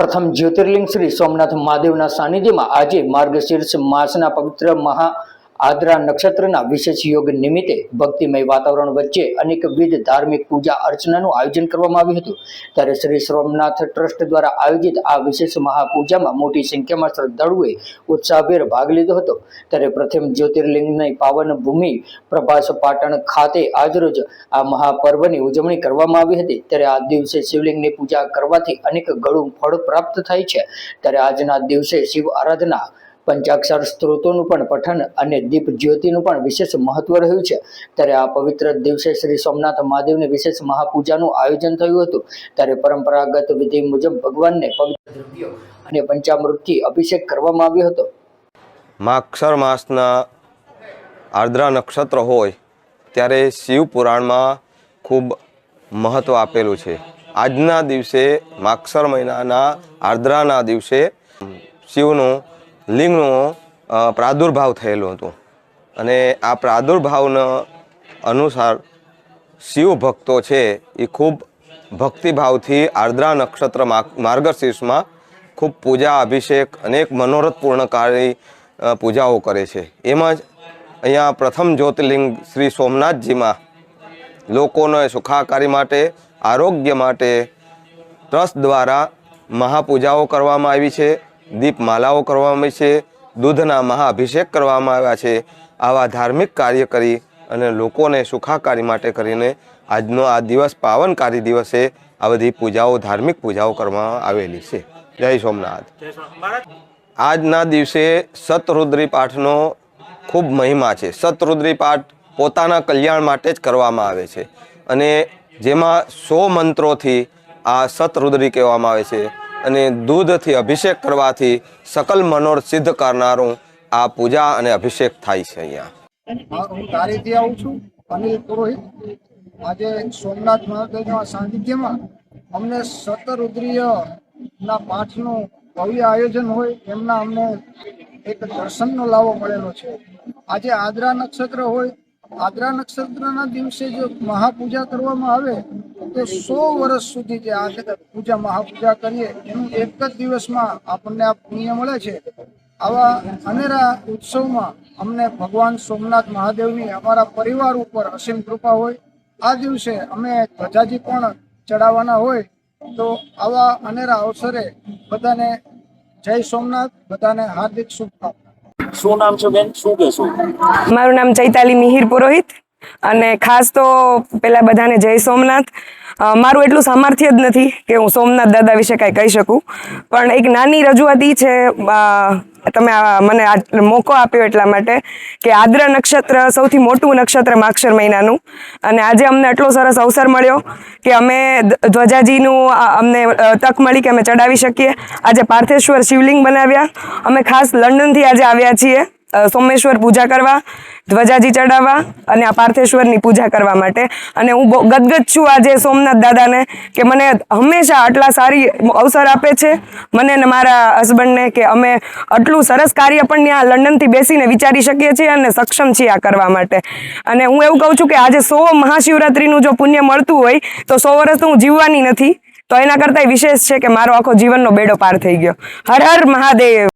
પ્રથમ જ્યોતિર્લિંગ શ્રી સોમનાથ મહાદેવના સાનિધ્યમાં આજે માર્ગશીર્ષ માસના પવિત્ર મહા આદ્રા નક્ષત્રના વિશેષ યોગ નિમિત્તે ભક્તિમય વાતાવરણ વચ્ચે અનેકવિધ ધાર્મિક પૂજા અર્ચનાનું આયોજન કરવામાં આવ્યું હતું. ત્યારે શ્રી સોમનાથ ટ્રસ્ટ દ્વારા આયોજિત આ વિશેષ મહાપૂજામાં મોટી સંખ્યામાં શ્રદ્ધાળુએ ઉત્સાહભેર ભાગ લીધો હતો. ત્યારે પ્રથમ જ્યોતિર્લિંગની પાવન ભૂમિ પ્રભાસ પાટણ ખાતે આજરોજ આ મહાપર્વની ઉજવણી કરવામાં આવી હતી. ત્યારે આ દિવસે શિવલિંગની પૂજા કરવાથી અનેક ગળું ફળ પ્રાપ્ત થાય છે. ત્યારે આજના દિવસે શિવ આરાધના પંચાક્ષર સ્ત્રોતોનું પણ પઠન અને દીપ જ્યોતિનું પણ વિશેષ મહત્વ રહ્યું છે. ત્યારે આ પવિત્ર દિવસે શ્રી સોમનાથ મહાદેવની વિશેષ મહાપૂજાનું આયોજન થયું હતું. ત્યારે પરંપરાગત વિધિ મુજબ ભગવાનને પવિત્ર દ્રવ્યો અને પંચામૃતથી અભિષેક કરવામાં આવ્યો હતો. માક્ષર માસના આર્દ્રા નક્ષત્ર હોય ત્યારે શિવ પુરાણમાં ખૂબ મહત્ત્વ આપેલું છે. આજના દિવસે માક્ષર મહિનાના આર્દ્રાના દિવસે શિવનું લિંગનો પ્રાદુર્ભાવ થયેલો હતો. અને આ પ્રાદુર્ભાવના અનુસાર શિવ ભક્તો છે એ ખૂબ ભક્તિભાવથી આર્દ્રા નક્ષત્ર માર્ગશીર્ષમાં ખૂબ પૂજા અભિષેક અનેક મનોરથપૂર્ણકારી અ, પૂજાઓ કરે છે. એમાં જ અહીંયા પ્રથમ જ્યોતિર્લિંગ શ્રી સોમનાથજીમાં લોકોને સુખાકારી માટે આરોગ્ય માટે ટ્રસ્ટ દ્વારા મહાપૂજાઓ કરવામાં આવી છે. દીપમાલાઓ કરવામાં આવી છે દૂધના મહાઅભિષેક કરવામાં આવ્યા છે આવા ધાર્મિક કાર્ય કરી અને લોકોને સુખાકારી માટે કરીને આજનો આ દિવસ પાવનકારી દિવસે આ બધી પૂજાઓ ધાર્મિક પૂજાઓ કરવામાં આવેલી છે. જય સોમનાથ. આજના દિવસે સતરુદ્રી પાઠનો ખૂબ મહિમા છે. સતરુદ્રી પાઠ પોતાના કલ્યાણ માટે જ કરવામાં આવે છે. અને જેમાં સો મંત્રોથી આ સતરુદ્રી કહેવામાં આવે છે. અને દૂધથી અભિષેક કરવાથી સકલ મનોર સિદ્ધ કરનારું આ પૂજા અને અભિષેક થાય છે અહીંયા. હા, તારીથી આવું છું. અનિલ પુરોહિત આજે સોમનાથ મહાદેવના સાનિધ્યમાં અમને સતરુદ્રીય ના પાઠનું ભવ્ય આયોજન હોય એમના અમને એક દર્શનનો લાવો મળેલો છે. આજે આદરા નક્ષત્ર હોય આદ્રા નક્ષત્રના દિવસે જો મહાપૂજા કરવામાં આવે, તો સો વર્ષ સુધી જે આ પૂજા મહાપૂજા કરીએ, એનું એક જ દિવસમાં આપણને આ પુણ્ય મળે છે. આવા અનેરા ઉત્સવમાં અમને ભગવાન સોમનાથ મહાદેવની અમારા પરિવાર ઉપર અસીમ કૃપા હોય. આ દિવસે અમે ધજાજી પણ ચડાવવાના હોય. તો આવા અનેરા અવસરે બધાને જય સોમનાથ, બધાને હાર્દિક શુભકામના. શું નામ છે બેન? શું કહેશો? મારું નામ ચૈતાલી મિહિર પુરોહિત અને ખાસ તો પેલા બધાને જય સોમનાથ. મારું એટલું સામર્થ્ય જ નથી કે હું સોમનાથ દાદા વિશે કાંઈ કહી શકું. પણ એક નાની રજૂઆત એ છે તમે મને મોકો આપ્યો એટલા માટે કે આદ્ર નક્ષત્ર સૌથી મોટું નક્ષત્ર માક્ષર મહિનાનું. અને આજે અમને આટલો સરસ અવસર મળ્યો કે અમે ધ્વજાજીનું અમને તક મળી કે અમે ચડાવી શકીએ. આજે પાર્થેશ્વર શિવલિંગ બનાવ્યા. અમે ખાસ લંડનથી આજે આવ્યા છીએ સોમેશ્વર પૂજા કરવા. ધ્વજાજી ચડાવવા અને આ પાર્થેશ્વરની પૂજા કરવા માટે. અને હું બહુ ગદગદ છું આજે સોમનાથ દાદાને કે મને હંમેશા આટલા સારી અવસર આપે છે. મને ને મારા હસબન્ડને કે અમે આટલું સરસ કાર્ય પણ ત્યાં લંડનથી બેસીને વિચારી શકીએ છીએ અને સક્ષમ છીએ આ કરવા માટે. અને હું એવું કહું છું કે આજે સો મહાશિવરાત્રિનું જો પુણ્ય મળતું હોય, તો સો વર્ષ તો હું જીવવાની નથી. તો એના કરતાંય વિશેષ છે કે મારો આખો જીવનનો બેડો પાર થઈ ગયો. હર હર મહાદેવ.